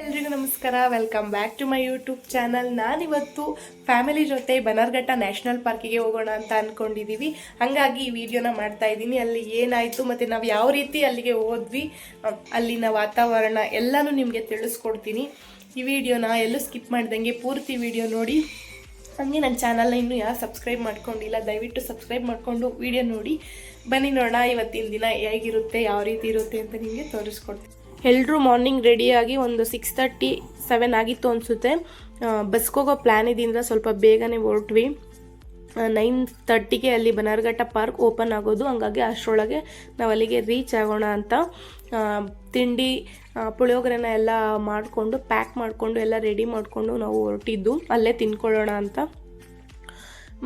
ಎಲ್ರಿಗೂ ನಮಸ್ಕಾರ. Welcome back to my YouTube channel ನಾನಿವತ್ತು ಫ್ಯಾಮಿಲಿ ಜೊತೆ ಬನರ್ಘಟ್ಟ ನ್ಯಾಷನಲ್ ಪಾರ್ಕಿಗೆ ಹೋಗೋಣ ಅಂತ ಅಂದ್ಕೊಂಡಿದ್ದೀವಿ ಹಾಗಾಗಿ ಈ ವಿಡಿಯೋನ ಮಾಡ್ತಾ ಇದ್ದೀನಿ. ಅಲ್ಲಿ ಏನಾಯಿತು ಮತ್ತು ನಾವು ಯಾವ ರೀತಿ ಅಲ್ಲಿಗೆ ಹೋದ್ವಿ, ಅಲ್ಲಿನ ವಾತಾವರಣ ಎಲ್ಲನೂ ನಿಮಗೆ ತಿಳಿಸ್ಕೊಡ್ತೀನಿ. ಈ ವಿಡಿಯೋನ ಎಲ್ಲೂ ಸ್ಕಿಪ್ ಮಾಡ್ದಂಗೆ ಪೂರ್ತಿ ವಿಡಿಯೋ ನೋಡಿ. ಹಾಗೆ ನನ್ನ ಚಾನಲ್ನ ಇನ್ನೂ ಯಾರು ಸಬ್ಸ್ಕ್ರೈಬ್ ಮಾಡ್ಕೊಂಡಿಲ್ಲ, ದಯವಿಟ್ಟು ಸಬ್ಸ್ಕ್ರೈಬ್ ಮಾಡಿಕೊಂಡು ವಿಡಿಯೋ ನೋಡಿ. ಬನ್ನಿ ನೋಡೋಣ, ಇವತ್ತಿನ ದಿನ ಹೇಗಿರುತ್ತೆ, ಯಾವ ರೀತಿ ಇರುತ್ತೆ ಅಂತ ನಿಮಗೆ ತೋರಿಸ್ಕೊಡ್ತೀನಿ. ಎಲ್ಲರೂ ಮಾರ್ನಿಂಗ್ ರೆಡಿಯಾಗಿ ಒಂದು ಸಿಕ್ಸ್ ತರ್ಟಿ ಸೆವೆನ್ ಆಗಿತ್ತು ಅನಿಸುತ್ತೆ. ಬಸ್ಗೋಗೋ ಪ್ಲ್ಯಾನ್ ಇದ್ದಿಂದ ಸ್ವಲ್ಪ ಬೇಗನೆ ಹೊರಟ್ವಿ. ನೈನ್ ತರ್ಟಿಗೆ ಅಲ್ಲಿ ಬನರ್ಘಟ್ಟ ಪಾರ್ಕ್ ಓಪನ್ ಆಗೋದು. ಹಂಗಾಗಿ ಅಷ್ಟರೊಳಗೆ ನಾವು ಅಲ್ಲಿಗೆ ರೀಚ್ ಆಗೋಣ ಅಂತ. ತಿಂಡಿ ಪುಳಿಯೋಗರೆನ ಎಲ್ಲ ಮಾಡಿಕೊಂಡು ಪ್ಯಾಕ್ ಮಾಡಿಕೊಂಡು, ಎಲ್ಲ ರೆಡಿ ಮಾಡಿಕೊಂಡು ನಾವು ಹೊರಟಿದ್ದು. ಅಲ್ಲೇ ತಿನ್ಕೊಳ್ಳೋಣ ಅಂತ.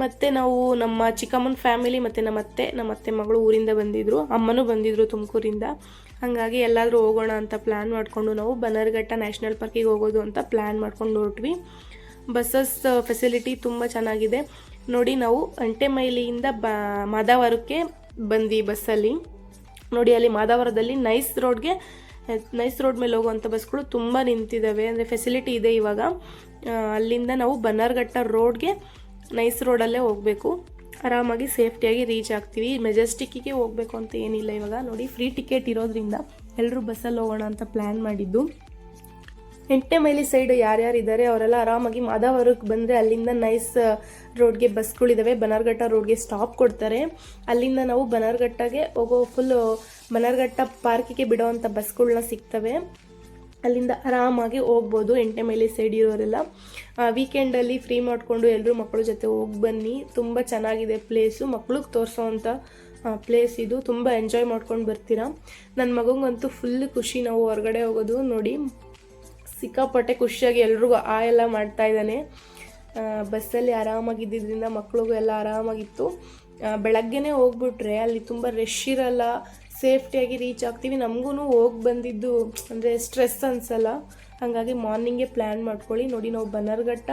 ಮತ್ತು ನಾವು ನಮ್ಮ ಚಿಕ್ಕಮ್ಮನ ಫ್ಯಾಮಿಲಿ ಮತ್ತು ನಮ್ಮ ಅತ್ತೆ ನಮ್ಮ ಅತ್ತೆ ಮಗಳು ಊರಿಂದ ಬಂದಿದ್ದರು ಅಮ್ಮನೂ ಬಂದಿದ್ದರು ತುಮಕೂರಿಂದ. ಹಾಗಾಗಿ ಎಲ್ಲಾದರೂ ಹೋಗೋಣ ಅಂತ ಪ್ಲ್ಯಾನ್ ಮಾಡಿಕೊಂಡು ನಾವು ಬನರ್ಘಟ್ಟ ನ್ಯಾಷನಲ್ ಪಾರ್ಕಿಗೆ ಹೋಗೋದು ಅಂತ ಪ್ಲ್ಯಾನ್ ಮಾಡ್ಕೊಂಡು ಹೊರಟ್ವಿ. ಬಸ್ಸಸ್ ಫೆಸಿಲಿಟಿ ತುಂಬ ಚೆನ್ನಾಗಿದೆ. ನೋಡಿ ನಾವು ಅಂಟೆಮೈಲಿಯಿಂದ ಬ, ಮಾದಾವರಕ್ಕೆ ಬಂದ್ವಿ ಬಸ್ಸಲ್ಲಿ. ನೋಡಿ ಅಲ್ಲಿ ಮಾದಾವರದಲ್ಲಿ ನೈಸ್ ರೋಡ್ಗೆ ನೈಸ್ ರೋಡ್ ಮೇಲೆ ಹೋಗುವಂಥ ಬಸ್ಗಳು ತುಂಬ ನಿಂತಿದ್ದಾವೆ ಅಂದರೆ ಫೆಸಿಲಿಟಿ ಇದೆ ಇವಾಗ. ಅಲ್ಲಿಂದ ನಾವು ಬನ್ನರ್ಘಟ್ಟ ರೋಡ್ಗೆ ನೈಸ್ ರೋಡಲ್ಲೇ ಹೋಗಬೇಕು. ಆರಾಮಾಗಿ ಸೇಫ್ಟಿಯಾಗಿ ರೀಚ್ ಆಗ್ತೀವಿ. ಮೆಜೆಸ್ಟಿಕ್ಕಿಗೆ ಹೋಗಬೇಕು ಅಂತ ಏನಿಲ್ಲ ಇವಾಗ. ನೋಡಿ ಫ್ರೀ ಟಿಕೆಟ್ ಇರೋದ್ರಿಂದ ಎಲ್ಲರೂ ಬಸ್ಸಲ್ಲಿ ಹೋಗೋಣ ಅಂತ ಪ್ಲ್ಯಾನ್ ಮಾಡಿದ್ದು. ಎಂಟನೇ ಮೈಲಿ ಸೈಡ್ ಯಾರ್ಯಾರು ಇದ್ದಾರೆ ಅವರೆಲ್ಲ ಆರಾಮಾಗಿ ಮಾದಾವರಕ್ಕೆ ಬಂದರೆ ಅಲ್ಲಿಂದ ನೈಸ್ ರೋಡ್ಗೆ ಬಸ್ಗಳಿದ್ದಾವೆ ಬನರ್ಘಟ್ಟ ರೋಡ್ಗೆ ಸ್ಟಾಪ್ ಕೊಡ್ತಾರೆ. ಅಲ್ಲಿಂದ ನಾವು ಬನರ್ಘಟ್ಟಗೆ ಹೋಗೋ ಫುಲ್ ಬನರ್ಘಟ್ಟ ಪಾರ್ಕಿಗೆ ಬಿಡೋವಂಥ ಬಸ್ಗಳನ್ನ ಸಿಗ್ತವೆ. ಅಲ್ಲಿಂದ ಆರಾಮಾಗಿ ಹೋಗ್ಬೋದು ಎಂಟನೇ ಮೇಲೆ ಸೈಡ್ ಇರೋರೆಲ್ಲ. ವೀಕೆಂಡಲ್ಲಿ ಫ್ರೀ ಮಾಡಿಕೊಂಡು ಎಲ್ಲರೂ ಮಕ್ಕಳ ಜೊತೆ ಹೋಗಿ ಬನ್ನಿ. ತುಂಬ ಚೆನ್ನಾಗಿದೆ ಪ್ಲೇಸು ಮಕ್ಳಿಗೆ ತೋರಿಸೋವಂಥ ಪ್ಲೇಸ್ ಇದು. ತುಂಬ ಎಂಜಾಯ್ ಮಾಡ್ಕೊಂಡು ಬರ್ತೀರಾ. ನನ್ನ ಮಗಂಗಂತೂ ಫುಲ್ ಖುಷಿ ನಾವು ಹೊರಗಡೆ ಹೋಗೋದು ನೋಡಿ. ಸಿಕ್ಕಾಪಟ್ಟೆ ಖುಷಿಯಾಗಿ ಎಲ್ರಿಗೂ ಆ ಎಲ್ಲ ಮಾಡ್ತಾ ಇದ್ದಾನೆ. ಬಸ್ಸಲ್ಲಿ ಆರಾಮಾಗಿದ್ದರಿಂದ ಮಕ್ಳಿಗೂ ಎಲ್ಲ ಆರಾಮಾಗಿತ್ತು. ಬೆಳಗ್ಗೆನೇ ಹೋಗ್ಬಿಟ್ರೆ ಅಲ್ಲಿ ತುಂಬ ರಶ್ ಇರಲ್ಲ. ಸೇಫ್ಟಿಯಾಗಿ ರೀಚ್ ಆಗ್ತೀವಿ. ನಮಗೂ ಹೋಗಿ ಬಂದಿದ್ದು ಅಂದರೆ ಸ್ಟ್ರೆಸ್ ಅನ್ಸಲ್ಲ. ಹಾಗಾಗಿ ಮಾರ್ನಿಂಗೇ ಪ್ಲ್ಯಾನ್ ಮಾಡ್ಕೊಳ್ಳಿ. ನೋಡಿ ನಾವು ಬನ್ನರ್ಘಟ್ಟ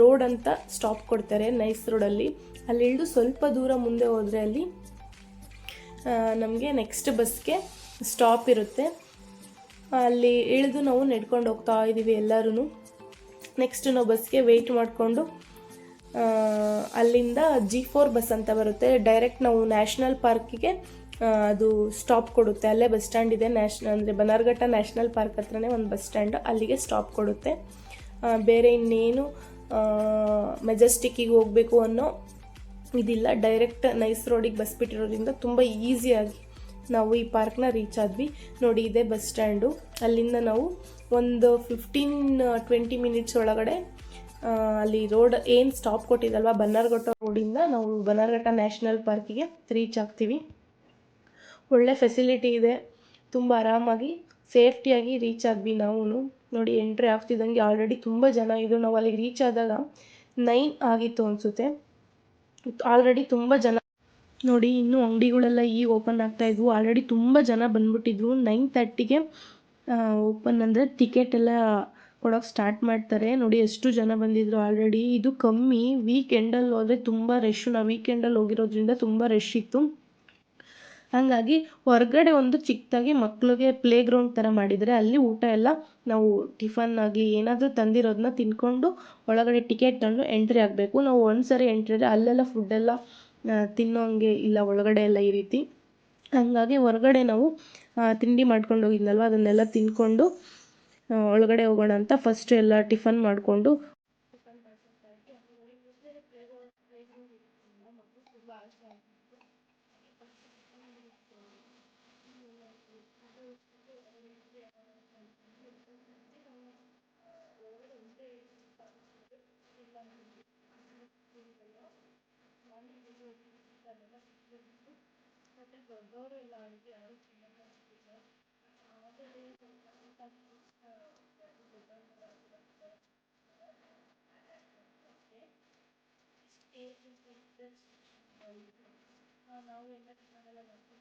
ರೋಡ್ ಅಂತ ಸ್ಟಾಪ್ ಕೊಡ್ತಾರೆ ನೈಸ್ ರೋಡಲ್ಲಿ. ಅಲ್ಲಿ ಇಳಿದು ಸ್ವಲ್ಪ ದೂರ ಮುಂದೆ ಹೋದರೆ ಅಲ್ಲಿ ನಮಗೆ ನೆಕ್ಸ್ಟ್ ಬಸ್ಗೆ ಸ್ಟಾಪ್ ಇರುತ್ತೆ. ಅಲ್ಲಿ ಇಳಿದು ನಾವು ನಡ್ಕೊಂಡು ಹೋಗ್ತಾ ಇದ್ದೀವಿ ಎಲ್ಲರೂ ನೆಕ್ಸ್ಟ್ ನಾವು ಬಸ್ಗೆ ವೆಯ್ಟ್ ಮಾಡಿಕೊಂಡು ಅಲ್ಲಿಂದ ಜಿ ಫೋರ್ ಬಸ್ ಅಂತ ಬರುತ್ತೆ. ಡೈರೆಕ್ಟ್ ನಾವು ನ್ಯಾಷನಲ್ ಪಾರ್ಕಿಗೆ ಅದು ಸ್ಟಾಪ್ ಕೊಡುತ್ತೆ. ಅಲ್ಲೇ ಬಸ್ ಸ್ಟ್ಯಾಂಡ್ ಇದೆ. ನ್ಯಾಷನಲ್ ಅಂದರೆ ಬನಾರ್ಘಟ್ಟ ನ್ಯಾಷನಲ್ ಪಾರ್ಕ್ ಹತ್ರನೇ ಒಂದು ಬಸ್ ಸ್ಟ್ಯಾಂಡ್ ಅಲ್ಲಿಗೆ ಸ್ಟಾಪ್ ಕೊಡುತ್ತೆ. ಬೇರೆ ಇನ್ನೇನು ಮೆಜೆಸ್ಟಿಕ್ಕಿಗೆ ಹೋಗಬೇಕು ಅನ್ನೋ ಇದಿಲ್ಲ. ಡೈರೆಕ್ಟ್ ನೈಸ್ ರೋಡಿಗೆ ಬಸ್ ಬಿಟ್ಟಿರೋದ್ರಿಂದ ತುಂಬ ಈಸಿಯಾಗಿ ನಾವು ಈ ಪಾರ್ಕ್ನ ರೀಚ್ ಆದ್ವಿ. ನೋಡಿ, ಇದೆ ಬಸ್ ಸ್ಟ್ಯಾಂಡು ಅಲ್ಲಿಂದ ನಾವು ಒಂದು ಫಿಫ್ಟೀನ್ ಟ್ವೆಂಟಿ ಮಿನಿಟ್ಸ್ ಒಳಗಡೆ ಅಲ್ಲಿ ರೋಡ್ ಏನು ಸ್ಟಾಪ್ ಕೊಟ್ಟಿದ್ದಲ್ವ ಬನ್ನಾರ್ಘಟ್ಟ ರೋಡಿಂದ ನಾವು ಬನ್ನಾರ್ಘಟ್ಟ ನ್ಯಾಷನಲ್ ಪಾರ್ಕಿಗೆ ರೀಚ್ ಆಗ್ತೀವಿ. ಒಳ್ಳೆ ಫೆಸಿಲಿಟಿ ಇದೆ. ತುಂಬ ಆರಾಮಾಗಿ ಸೇಫ್ಟಿಯಾಗಿ ರೀಚ್ ಆದ್ವಿ ನಾವು ನೋಡಿ ಎಂಟ್ರಿ ಆಗ್ತಿದ್ದಂಗೆ ಆಲ್ರೆಡಿ ತುಂಬ ಜನ ಇದ್ರು. ನಾವು ಅಲ್ಲಿಗೆ ರೀಚ್ ಆದಾಗ ನೈನ್ ಆಗಿತ್ತು ಅನಿಸುತ್ತೆ. ಆಲ್ರೆಡಿ ತುಂಬ ಜನ ನೋಡಿ ಇನ್ನೂ ಅಂಗಡಿಗಳೆಲ್ಲ ಈಗ ಓಪನ್ ಆಗ್ತಾ ಇದ್ವು. ಆಲ್ರೆಡಿ ತುಂಬ ಜನ ಬಂದ್ಬಿಟ್ಟಿದ್ರು. ನೈನ್ ತರ್ಟಿಗೆ ಓಪನ್ ಅಂದರೆ ಟಿಕೆಟ್ ಎಲ್ಲ ಕೊಡೋಕೆ ಸ್ಟಾರ್ಟ್ ಮಾಡ್ತಾರೆ. ನೋಡಿ ಎಷ್ಟು ಜನ ಬಂದಿದ್ರು ಆಲ್ರೆಡಿ ಇದು ಕಮ್ಮಿ. ವೀಕೆಂಡಲ್ಲಿ ಹೋದರೆ ತುಂಬ ರಶ್ಶು ನಾವು ವೀಕೆಂಡಲ್ಲಿ ಹೋಗಿರೋದ್ರಿಂದ ತುಂಬ ರಶ್ ಇತ್ತು. ಹಾಗಾಗಿ ಹೊರಗಡೆ ಒಂದು ಚಿಕ್ಕದಾಗಿ ಮಕ್ಳಿಗೆ ಪ್ಲೇ ಗ್ರೌಂಡ್ ಥರ ಮಾಡಿದರೆ ಅಲ್ಲಿ ಊಟ ಎಲ್ಲ ನಾವು ಟಿಫನ್ ಆಗಲಿ ಏನಾದರೂ ತಂದಿರೋದನ್ನ ತಿನ್ಕೊಂಡು ಒಳಗಡೆ ಟಿಕೆಟ್ ತಗೊಂಡು ಎಂಟ್ರಿ ಆಗಬೇಕು. ನಾವು ಒಂದು ಸರಿ ಎಂಟ್ರಿ ಆದರೆ ಅಲ್ಲೆಲ್ಲ ಫುಡ್ಡೆಲ್ಲ ತಿನ್ನೋಂಗೆ ಇಲ್ಲ, ಒಳಗಡೆ ಎಲ್ಲ ಈ ರೀತಿ. ಹಾಗಾಗಿ ಹೊರಗಡೆ ನಾವು ತಿಂಡಿ ಮಾಡ್ಕೊಂಡು ಹೋಗಿದ್ನಲ್ವ, ಅದನ್ನೆಲ್ಲ ತಿನ್ಕೊಂಡು ಒಳಗಡೆ ಹೋಗೋಣ ಅಂತ ಫಸ್ಟ್ ಎಲ್ಲ ಟಿಫನ್ ಮಾಡಿಕೊಂಡು ಆಳುಗಳು ಇರ್ತಾರಲ್ಲ ಬಂದು ಮತ್ತು ದೊಡ್ಡವರು ಎಲ್ಲ ಅಡುಗೆ ಯಾರೂ ತಿನ್ನೋಕ್ಕಾಗ್ತಿಲ್ಲ ಆಮೇಲೆ ಸ್ವಲ್ಪ ಊಟ ಇಷ್ಟೇ ನಾವು ಎಲ್ಲ ಮಾಡ್ತೀವಿ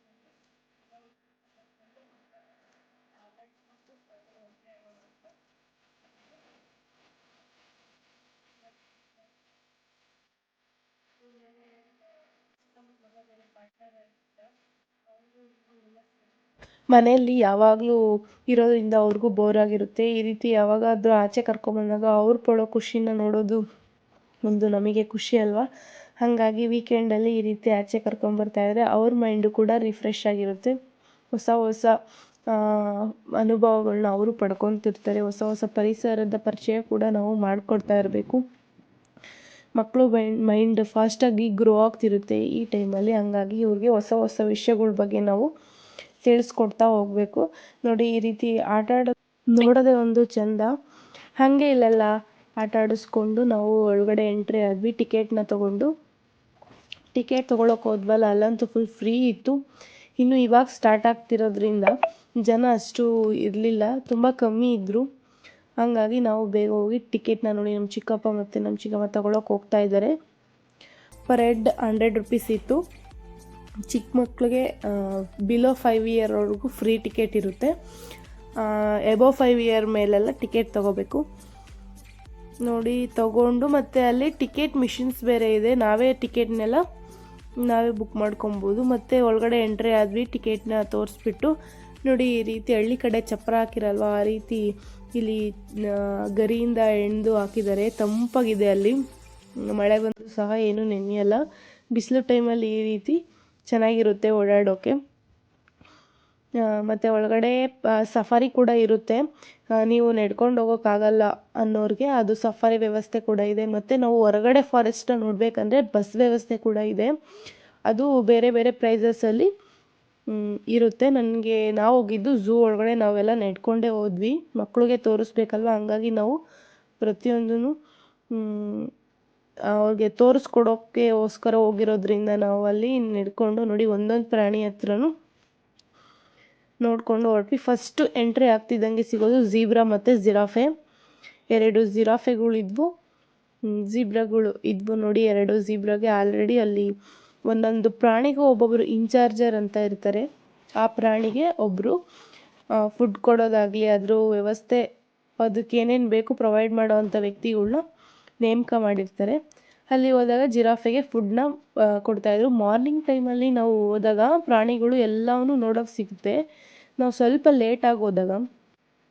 ಮನೆಯಲ್ಲಿ ಯಾವಾಗಲೂ ಇರೋದ್ರಿಂದ ಅವ್ರಿಗೂ ಬೋರ್ ಆಗಿರುತ್ತೆ. ಈ ರೀತಿ ಯಾವಾಗಾದರೂ ಆಚೆ ಕರ್ಕೊಂಬಂದಾಗ ಅವ್ರು ಪಡೋ ಖುಷಿನ ನೋಡೋದು ಒಂದು ನಮಗೆ ಖುಷಿ ಅಲ್ವಾ? ಹಾಗಾಗಿ ವೀಕೆಂಡಲ್ಲಿ ಈ ರೀತಿ ಆಚೆ ಕರ್ಕೊಂಬರ್ತಾಯಿದ್ರೆ ಅವ್ರ ಮೈಂಡು ಕೂಡ ರಿಫ್ರೆಶ್ ಆಗಿರುತ್ತೆ. ಹೊಸ ಹೊಸ ಅನುಭವಗಳನ್ನ ಅವರು ಪಡ್ಕೊತಿರ್ತಾರೆ. ಹೊಸ ಹೊಸ ಪರಿಸರದ ಪರಿಚಯ ಕೂಡ ನಾವು ಮಾಡಿಕೊಡ್ತಾ ಇರಬೇಕು. ಮಕ್ಕಳು ಮೈಂಡ್ ಮೈಂಡ್ ಫಾಸ್ಟಾಗಿ ಗ್ರೋ ಆಗ್ತಿರುತ್ತೆ ಈ ಟೈಮಲ್ಲಿ. ಹಂಗಾಗಿ ಇವ್ರಿಗೆ ಹೊಸ ಹೊಸ ವಿಷಯಗಳ ಬಗ್ಗೆ ನಾವು ತಿಳಿಸ್ಕೊಡ್ತಾ ಹೋಗಬೇಕು. ನೋಡಿ, ಈ ರೀತಿ ಆಟ ಆಡೋ ನೋಡೋದೇ ಒಂದು ಚೆಂದ. ಹಾಗೆ ಇಲ್ಲೆಲ್ಲ ಆಟ ಆಡಿಸ್ಕೊಂಡು ನಾವು ಒಳಗಡೆ ಎಂಟ್ರಿ ಆದ್ವಿ, ಟಿಕೆಟ್ನ ತೊಗೊಂಡು. ಟಿಕೆಟ್ ತೊಗೊಳಕ್ಕೆ ಹೋದ್ವಲ್ಲ, ಅಲ್ಲಂತೂ ಫುಲ್ ಫ್ರೀ ಇತ್ತು. ಇನ್ನು ಇವಾಗ ಸ್ಟಾರ್ಟ್ ಆಗ್ತಿರೋದ್ರಿಂದ ಜನ ಅಷ್ಟು ಇರಲಿಲ್ಲ, ತುಂಬ ಕಮ್ಮಿ ಇದ್ದರು ಹಾಗಾಗಿ ನಾವು ಬೇಗ ಹೋಗಿ ಟಿಕೆಟ್ನ ನೋಡಿ ನಮ್ಮ ಚಿಕ್ಕಪ್ಪ ಮತ್ತು ನಮ್ಮ ಚಿಕ್ಕಮ್ಮ ತಗೊಳಕ್ಕೆ ಹೋಗ್ತಾ ಇದ್ದಾರೆ. ಪರ್ ಹೆಡ್ ಹಂಡ್ರೆಡ್ ರುಪೀಸ್ ಇತ್ತು. ಚಿಕ್ಕ ಮಕ್ಕಳಿಗೆ ಬಿಲೋ ಫೈವ್ ಇಯರ್ವರೆಗೂ ಫ್ರೀ ಟಿಕೆಟ್ ಇರುತ್ತೆ. ಎಬೋ ಫೈವ್ ಇಯರ್ ಮೇಲೆಲ್ಲ ಟಿಕೆಟ್ ತೊಗೋಬೇಕು. ನೋಡಿ, ತಗೊಂಡು ಮತ್ತು ಅಲ್ಲಿ ಟಿಕೆಟ್ ಮಿಷಿನ್ಸ್ ಬೇರೆ ಇದೆ. ನಾವೇ ಟಿಕೆಟ್ನೆಲ್ಲ ನಾವೇ ಬುಕ್ ಮಾಡ್ಕೊಬೋದು. ಮತ್ತು ಒಳಗಡೆ ಎಂಟ್ರಿ ಆದ್ವಿ ಟಿಕೆಟ್ನ ತೋರಿಸ್ಬಿಟ್ಟು ನೋಡಿ ಈ ರೀತಿ ಹಳ್ಳಿ ಕಡೆ ಚಪ್ಪರ ಹಾಕಿರಲ್ವ, ಆ ರೀತಿ ಇಲ್ಲಿ ಗರಿಯಿಂದ ಎಣ್ದು ಹಾಕಿದ್ದಾರೆ ತಂಪಾಗಿದೆ ಅಲ್ಲಿ. ಮಳೆ ಬಂದು ಸಹ ಏನೂ ನೆನೆಯಲ್ಲ. ಬಿಸಿಲು ಟೈಮಲ್ಲಿ ಈ ರೀತಿ ಚೆನ್ನಾಗಿರುತ್ತೆ ಓಡಾಡೋಕ್ಕೆ ಮತ್ತು ಒಳಗಡೆ ಸಫಾರಿ ಕೂಡ ಇರುತ್ತೆ. ನೀವು ನಡ್ಕೊಂಡು ಹೋಗೋಕ್ಕಾಗಲ್ಲ ಅನ್ನೋರಿಗೆ ಅದು ಸಫಾರಿ ವ್ಯವಸ್ಥೆ ಕೂಡ ಇದೆ. ಮತ್ತು ನಾವು ಹೊರಗಡೆ ಫಾರೆಸ್ಟನ್ನು ನೋಡಬೇಕಂದ್ರೆ ಬಸ್ ವ್ಯವಸ್ಥೆ ಕೂಡ ಇದೆ. ಅದು ಬೇರೆ ಬೇರೆ ಪ್ರೈಸಸಲ್ಲಿ ಇರುತ್ತೆ. ನನಗೆ ನಾವು ಹೋಗಿದ್ದು ಝೂ ಒಳಗಡೆ ನಾವೆಲ್ಲ ನಡ್ಕೊಂಡೇ ಹೋದ್ವಿ. ಮಕ್ಕಳಿಗೆ ತೋರಿಸ್ಬೇಕಲ್ವ? ಹಂಗಾಗಿ ನಾವು ಪ್ರತಿಯೊಂದೂ ಅವ್ರಿಗೆ ತೋರಿಸ್ಕೊಡೋಕ್ಕೋಸ್ಕರ ಹೋಗಿರೋದ್ರಿಂದ ನಾವು ಅಲ್ಲಿ ನಡ್ಕೊಂಡು ನೋಡಿ, ಒಂದೊಂದು ಪ್ರಾಣಿ ಹತ್ರನೂ ನೋಡಿಕೊಂಡು ಹೊರಟ್ವಿ. ಫಸ್ಟು ಎಂಟ್ರಿ ಆಗ್ತಿದ್ದಂಗೆ ಸಿಗೋದು ಝೀಬ್ರಾ ಮತ್ತು ಜಿರಾಫೆ. ಎರಡು ಜಿರಾಫೆಗಳಿದ್ವು. ಝೀಬ್ರಾಗಳು ಇದ್ವು ನೋಡಿ, ಎರಡು ಝೀಬ್ರಾಗೆ ಆಲ್ರೆಡಿ ಅಲ್ಲಿ ಒಂದೊಂದು ಪ್ರಾಣಿಗೂ ಒಬ್ಬೊಬ್ಬರು ಇನ್ಚಾರ್ಜರ್ ಅಂತ ಇರ್ತಾರೆ. ಆ ಪ್ರಾಣಿಗೆ ಒಬ್ಬರು ಫುಡ್ ಕೊಡೋದಾಗಲಿ ಅದ್ರ ವ್ಯವಸ್ಥೆ, ಅದಕ್ಕೆ ಏನೇನು ಬೇಕು ಪ್ರೊವೈಡ್ ಮಾಡೋವಂಥ ವ್ಯಕ್ತಿಗಳ್ನ ನೇಮಕ ಮಾಡಿರ್ತಾರೆ. ಅಲ್ಲಿ ಹೋದಾಗ ಜಿರಾಫೆಗೆ ಫುಡ್ನ ಕೊಡ್ತಾಯಿದ್ರು ಮಾರ್ನಿಂಗ್ ಟೈಮಲ್ಲಿ ನಾವು ಹೋದಾಗ ಪ್ರಾಣಿಗಳು ಎಲ್ಲವೂ ನೋಡೋಕೆ ಸಿಗುತ್ತೆ. ನಾವು ಸ್ವಲ್ಪ ಲೇಟಾಗಿ ಹೋದಾಗ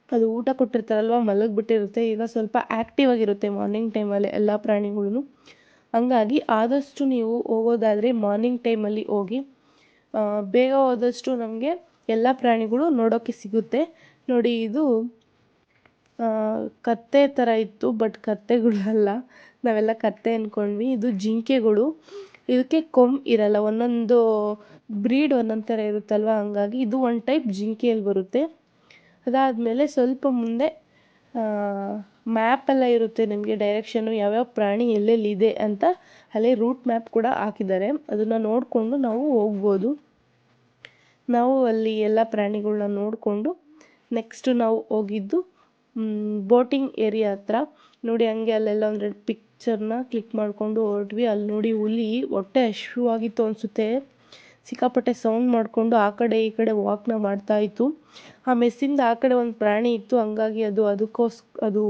ಅದು ಊಟ ಕೊಟ್ಟಿರ್ತಾರಲ್ವ, ಮಲಗಿಬಿಟ್ಟಿರುತ್ತೆ. ಈಗ ಸ್ವಲ್ಪ ಆ್ಯಕ್ಟಿವ್ ಆಗಿರುತ್ತೆ ಮಾರ್ನಿಂಗ್ ಟೈಮಲ್ಲಿ ಎಲ್ಲ ಪ್ರಾಣಿಗಳೂ ಹಂಗಾಗಿ ಆದಷ್ಟು ನೀವು ಹೋಗೋದಾದ್ರೆ ಮಾರ್ನಿಂಗ್ ಟೈಮಲ್ಲಿ ಹೋಗಿ ಬೇಗ ಹೋದಷ್ಟು ನಮಗೆ ಎಲ್ಲ ಪ್ರಾಣಿಗಳು ನೋಡೋಕ್ಕೆ ಸಿಗುತ್ತೆ. ನೋಡಿ ಇದು ಕತ್ತೆ ಥರ ಇತ್ತು ಬಟ್ ಕತ್ತೆಗಳಲ್ಲ ನಾವೆಲ್ಲ ಕತ್ತೆ ಅಂದ್ಕೊಂಡ್ವಿ ಇದು ಜಿಂಕೆಗಳು. ಇದಕ್ಕೆ ಕೊಂಬ್ ಇರಲ್ಲ, ಒಂದೊಂದು ಬ್ರೀಡ್ ಒಂದೊಂದು ಥರ ಇರುತ್ತಲ್ವ? ಹಂಗಾಗಿ ಇದು ಒಂದು ಟೈಪ್ ಜಿಂಕೆಯಲ್ಲಿ ಬರುತ್ತೆ. ಅದಾದಮೇಲೆ ಸ್ವಲ್ಪ ಮುಂದೆ ಮ್ಯಾಪೆಲ್ಲ ಇರುತ್ತೆ, ನಿಮಗೆ ಡೈರೆಕ್ಷನ್ನು ಯಾವ್ಯಾವ ಪ್ರಾಣಿ ಎಲ್ಲೆಲ್ಲಿ ಇದೆ ಅಂತ ಅಲ್ಲೇ ರೂಟ್ ಮ್ಯಾಪ್ ಕೂಡ ಹಾಕಿದ್ದಾರೆ. ಅದನ್ನು ನೋಡಿಕೊಂಡು ನಾವು ಹೋಗ್ಬೋದು. ನಾವು ಅಲ್ಲಿ ಎಲ್ಲ ಪ್ರಾಣಿಗಳನ್ನ ನೋಡಿಕೊಂಡು ನೆಕ್ಸ್ಟು ನಾವು ಹೋಗಿದ್ದು ಬೋಟಿಂಗ್ ಏರಿಯಾ ಹತ್ರ. ನೋಡಿ, ಹಂಗೆ ಅಲ್ಲೆಲ್ಲ ಒಂದು ಪಿಕ್ಚರ್ನ ಕ್ಲಿಕ್ ಮಾಡಿಕೊಂಡು ಹೊರಟ್ವಿ. ಅಲ್ಲಿ ನೋಡಿ ಹುಲಿ, ಹೊಟ್ಟೆ ಹಶ್ವಾಗಿತ್ತು ಅನಿಸುತ್ತೆ. ಸಿಕ್ಕಾಪಟ್ಟೆ ಸೌಂಡ್ ಮಾಡಿಕೊಂಡು ಆ ಕಡೆ ಈ ಕಡೆ ವಾಕ್ನ ಮಾಡ್ತಾಯಿತ್ತು ಆ ಮೆಸ್ಸಿಂದ ಆ ಕಡೆ ಒಂದು ಪ್ರಾಣಿ ಇತ್ತು. ಹಂಗಾಗಿ ಅದು ಅದಕ್ಕೋಸ್, ಅದು,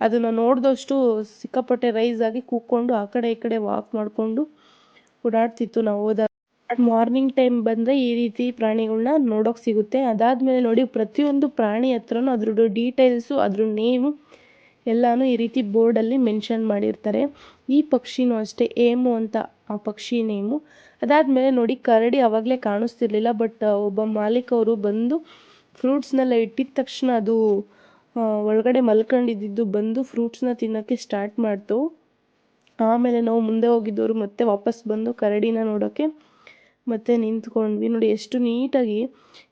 ಅದನ್ನು ನೋಡಿದಷ್ಟು ಸಿಕ್ಕಾಪಟ್ಟೆ ರೈಸ್ ಆಗಿ ಕೂಕ್ಕೊಂಡು ಆ ಕಡೆ ಈ ಕಡೆ ವಾಕ್ ಮಾಡಿಕೊಂಡು ಓಡಾಡ್ತಿತ್ತು. ನಾವು ಹೋದಾಗ ಮಾರ್ನಿಂಗ್ ಟೈಮ್ ಬಂದರೆ ಈ ರೀತಿ ಪ್ರಾಣಿಗಳನ್ನ ನೋಡೋಕೆ ಸಿಗುತ್ತೆ. ಅದಾದಮೇಲೆ ನೋಡಿ ಪ್ರತಿಯೊಂದು ಪ್ರಾಣಿ ಹತ್ರನೂ ಅದ್ರದ್ದು ಡೀಟೇಲ್ಸು ಅದ್ರ ನೇಮು ಎಲ್ಲನೂ ಈ ರೀತಿ ಬೋರ್ಡಲ್ಲಿ ಮೆನ್ಷನ್ ಮಾಡಿರ್ತಾರೆ. ಈ ಪಕ್ಷಿನೂ ಅಷ್ಟೇ, ಏಮು ಅಂತ ಆ ಪಕ್ಷಿ ನೇಮು ಅದಾದಮೇಲೆ ನೋಡಿ, ಕರಡಿ ಆವಾಗಲೇ ಕಾಣಿಸ್ತಿರ್ಲಿಲ್ಲ, ಬಟ್ ಒಬ್ಬ ಮಾಲೀಕವರು ಬಂದು ಫ್ರೂಟ್ಸ್ನೆಲ್ಲ ಇಟ್ಟಿದ ತಕ್ಷಣ ಅದು ಒಳಗಡೆ ಮಲ್ಕೊಂಡಿದ್ದು ಬಂದು ಫ್ರೂಟ್ಸ್ನ ತಿನ್ನೋಕ್ಕೆ ಸ್ಟಾರ್ಟ್ ಮಾಡ್ತು. ಆಮೇಲೆ ನಾವು ಮುಂದೆ ಹೋಗಿದ್ದವರು ಮತ್ತೆ ವಾಪಸ್ ಬಂದು ಕರಡಿನ ನೋಡೋಕ್ಕೆ ಮತ್ತೆ ನಿಂತ್ಕೊಂಡ್ವಿ. ನೋಡಿ, ಎಷ್ಟು ನೀಟಾಗಿ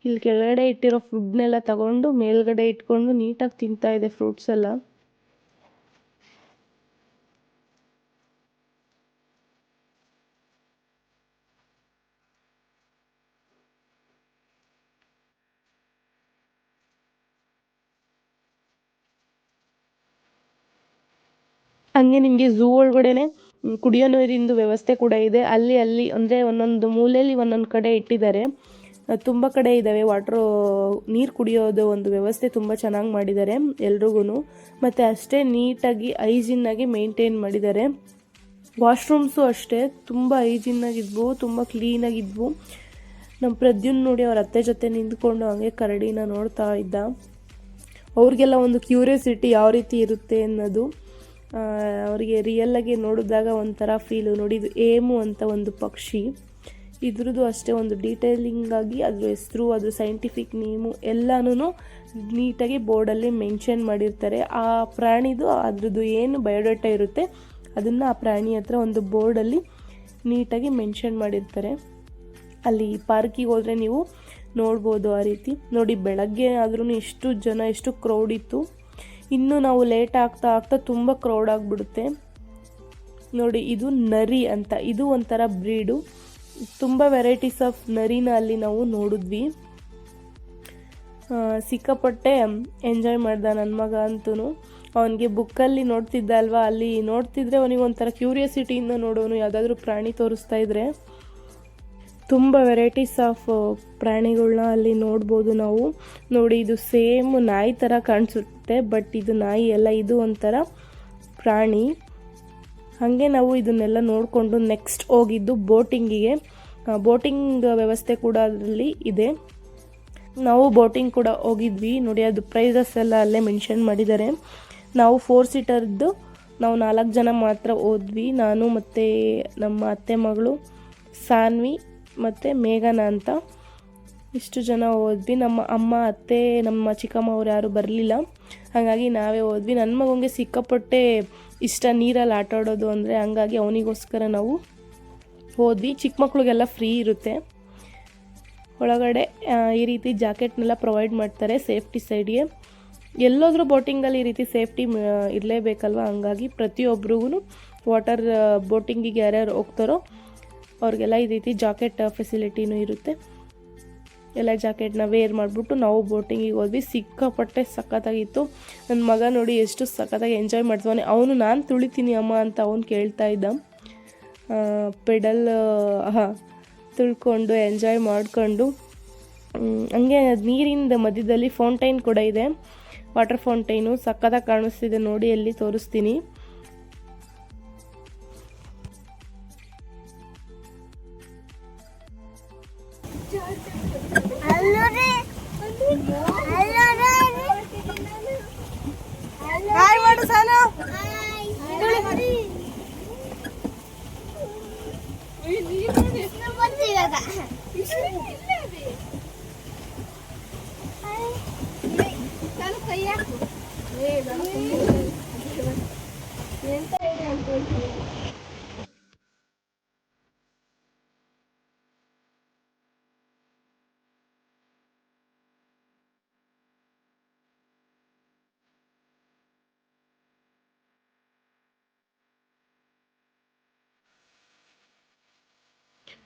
ಇಲ್ಲಿ ಕೆಳಗಡೆ ಇಟ್ಟಿರೋ ಫುಡ್ನೆಲ್ಲ ತಗೊಂಡು ಮೇಲ್ಗಡೆ ಇಟ್ಕೊಂಡು ನೀಟಾಗಿ ತಿಂತಾ ಇದೆ ಫ್ರೂಟ್ಸ್ ಎಲ್ಲ. ಹಂಗೆ ನಿಮಗೆ ಝೂ ಒಳಗಡೆನೆ ಕುಡಿಯೋ ನೀರಿಂದು ವ್ಯವಸ್ಥೆ ಕೂಡ ಇದೆ. ಅಲ್ಲಿ ಅಲ್ಲಿ ಅಂದರೆ ಒಂದೊಂದು ಮೂಲೆಯಲ್ಲಿ ಒಂದೊಂದು ಕಡೆ ಇಟ್ಟಿದ್ದಾರೆ. ತುಂಬ ಕಡೆ ಇದ್ದಾವೆ ವಾಟ್ರು ನೀರು ಕುಡಿಯೋದು ಒಂದು ವ್ಯವಸ್ಥೆ ತುಂಬ ಚೆನ್ನಾಗಿ ಮಾಡಿದ್ದಾರೆ ಎಲ್ರಿಗೂ ಮತ್ತು ಅಷ್ಟೇ ನೀಟಾಗಿ ಐಜಿನ್ನಾಗಿ ಮೇಂಟೈನ್ ಮಾಡಿದ್ದಾರೆ. ವಾಶ್ರೂಮ್ಸು ಅಷ್ಟೇ, ತುಂಬ ಐಜಿನ್ನಾಗಿದ್ವು ತುಂಬ ಕ್ಲೀನಾಗಿದ್ವು ನಮ್ಮ ಪ್ರದ್ಯುನ್ ನೋಡಿ ಅವ್ರ ಅತ್ತೆ ಜೊತೆ ನಿಂತ್ಕೊಂಡು ಹಂಗೆ ಕರಡಿನ ನೋಡ್ತಾ ಇದ್ದ. ಅವ್ರಿಗೆಲ್ಲ ಒಂದು ಕ್ಯೂರಿಯಾಸಿಟಿ ಯಾವ ರೀತಿ ಇರುತ್ತೆ ಅನ್ನೋದು ಅವರಿಗೆ ರಿಯಲ್ಲಾಗಿ ನೋಡಿದಾಗ ಒಂಥರ ಫೀಲು ನೋಡಿ ಇದು ಏಮು ಅಂತ ಒಂದು ಪಕ್ಷಿ. ಇದ್ರದ್ದು ಅಷ್ಟೇ ಒಂದು ಡೀಟೇಲಿಂಗಾಗಿ ಅದ್ರ ಹೆಸರು ಅದ್ರ ಸೈಂಟಿಫಿಕ್ ನೇಮು ಎಲ್ಲನೂ ನೀಟಾಗಿ ಬೋರ್ಡಲ್ಲಿ ಮೆನ್ಷನ್ ಮಾಡಿರ್ತಾರೆ. ಆ ಪ್ರಾಣಿದು, ಅದ್ರದ್ದು ಏನು ಬಯೋಡೇಟಾ ಇರುತ್ತೆ, ಅದನ್ನು ಆ ಪ್ರಾಣಿ ಹತ್ರ ಒಂದು ಬೋರ್ಡಲ್ಲಿ ನೀಟಾಗಿ ಮೆನ್ಷನ್ ಮಾಡಿರ್ತಾರೆ. ಅಲ್ಲಿ ಪಾರ್ಕಿಗೆ ಹೋದರೆ ನೀವು ನೋಡ್ಬೋದು ಆ ರೀತಿ. ನೋಡಿ, ಬೆಳಗ್ಗೆ ಆದ್ರೂ ಎಷ್ಟು ಜನ ಎಷ್ಟು ಕ್ರೌಡ್ ಇತ್ತು. ಇನ್ನು ನಾವು ಲೇಟ್ ಆಗ್ತಾ ಆಗ್ತಾ ತುಂಬ ಕ್ರೌಡ್ ಆಗಿಬಿಡುತ್ತೆ. ನೋಡಿ, ಇದು ನರಿ ಅಂತ, ಇದು ಒಂಥರ ಬ್ರೀಡು ತುಂಬ ವೆರೈಟೀಸ್ ಆಫ್ ನರಿನ ಅಲ್ಲಿ ನಾವು ನೋಡಿದ್ವಿ. ಸಿಕ್ಕಾಪಟ್ಟೆ ಎಂಜಾಯ್ ಮಾಡ್ದ ನನ್ನ ಮಗ ಅಂತೂ ಅವನಿಗೆ ಬುಕ್ಕಲ್ಲಿ ನೋಡ್ತಿದ್ದ ಅಲ್ವಾ? ಅಲ್ಲಿ ನೋಡ್ತಿದ್ರೆ ಅವನಿಗೆ ಒಂಥರ ಕ್ಯೂರಿಯಾಸಿಟಿಯಿಂದ ನೋಡೋನು ಯಾವುದಾದ್ರೂ ಪ್ರಾಣಿ ತೋರಿಸ್ತಾ ಇದ್ರೆ. ತುಂಬ ವೆರೈಟೀಸ್ ಆಫ್ ಪ್ರಾಣಿಗಳನ್ನ ಅಲ್ಲಿ ನೋಡ್ಬೋದು ನಾವು. ನೋಡಿ, ಇದು ಸೇಮ್ ನಾಯಿ ಥರ ಕಾಣಿಸುತ್ತೆ ಬಟ್ ಇದು ನಾಯಿ ಅಲ್ಲ, ಇದು ಒಂಥರ ಪ್ರಾಣಿ. ಹಾಗೆ ನಾವು ಇದನ್ನೆಲ್ಲ ನೋಡಿಕೊಂಡು ನೆಕ್ಸ್ಟ್ ಹೋಗಿದ್ದು ಬೋಟಿಂಗಿಗೆ ಬೋಟಿಂಗ್ ವ್ಯವಸ್ಥೆ ಕೂಡ ಅದರಲ್ಲಿ ಇದೆ. ನಾವು ಬೋಟಿಂಗ್ ಕೂಡ ಹೋಗಿದ್ವಿ. ನೋಡಿ, ಅದು ಪ್ರೈಸಸ್ ಎಲ್ಲ ಅಲ್ಲೇ ಮೆನ್ಷನ್ ಮಾಡಿದ್ದಾರೆ. ನಾವು ಫೋರ್ ಸೀಟರ್ದು ನಾವು ನಾಲ್ಕು ಜನ ಮಾತ್ರ ಹೋದ್ವಿ. ನಾನು ಮತ್ತು ನಮ್ಮ ಅತ್ತೆ ಮಗಳು, ಸಾನ್ವಿ ಮತ್ತು ಮೇಘನ ಅಂತ. ಇಷ್ಟು ಜನ ಹೋದ್ವಿ ನಮ್ಮ ಅಮ್ಮ, ಅತ್ತೆ, ನಮ್ಮ ಚಿಕ್ಕಮ್ಮ ಅವ್ರು ಯಾರು ಬರಲಿಲ್ಲ. ಹಾಗಾಗಿ ನಾವೇ ಹೋದ್ವಿ ನನ್ನ ಮಗನಿಗೆ ಸಿಕ್ಕಾಪಟ್ಟೆ ಇಷ್ಟ ನೀರಲ್ಲಿ ಆಟ ಆಡೋದು ಅಂದರೆ ಹಂಗಾಗಿ ಅವನಿಗೋಸ್ಕರ ನಾವು ಹೋದ್ವಿ ಚಿಕ್ಕ ಮಕ್ಳಿಗೆಲ್ಲ ಫ್ರೀ ಇರುತ್ತೆ. ಒಳಗಡೆ ಈ ರೀತಿ ಜಾಕೆಟ್ನೆಲ್ಲ ಪ್ರೊವೈಡ್ ಮಾಡ್ತಾರೆ ಸೇಫ್ಟಿ ಸೈಡ್ಗೆ. ಎಲ್ಲೋದ್ರೂ ಬೋಟಿಂಗಲ್ಲಿ ಈ ರೀತಿ ಸೇಫ್ಟಿ ಇರಲೇಬೇಕಲ್ವ? ಹಂಗಾಗಿ ಪ್ರತಿಯೊಬ್ರಿಗೂ ವಾಟರ್ ಬೋಟಿಂಗಿಗೆ ಯಾರ್ಯಾರು ಹೋಗ್ತಾರೋ ಅವ್ರಿಗೆಲ್ಲ ಈ ರೀತಿ ಜಾಕೆಟ್ ಫೆಸಿಲಿಟಿನೂ ಇರುತ್ತೆ. ಎಲ್ಲ ಜಾಕೆಟ್ನ ವೇರ್ ಮಾಡಿಬಿಟ್ಟು ನಾವು ಬೋಟಿಂಗಿಗೆ ಹೋದ್ವಿ. ಸಿಕ್ಕಾಪಟ್ಟೆ ಸಖತ್ತಾಗಿತ್ತು. ನನ್ನ ಮಗ ನೋಡಿ ಎಷ್ಟು ಸಖತ್ತಾಗಿ ಎಂಜಾಯ್ ಮಾಡ್ತಾನೆ ಅವನು ನಾನು ತುಳಿತೀನಿ ಅಮ್ಮ ಅಂತ ಅವನು ಕೇಳ್ತಾ ಇದ್ದ. ಪೆಡಲ್ ತುಳ್ಕೊಂಡು ಎಂಜಾಯ್ ಮಾಡಿಕೊಂಡು ಹಂಗೆ ನೀರಿನ ಮಧ್ಯದಲ್ಲಿ ಫೌಂಟೈನ್ ಕೂಡ ಇದೆ. ವಾಟರ್ ಫೌಂಟೈನು ಸಖತ್ತಾಗಿ ಕಾಣಿಸ್ತಿದೆ ನೋಡಿ, ಅಲ್ಲಿ ತೋರಿಸ್ತೀನಿ.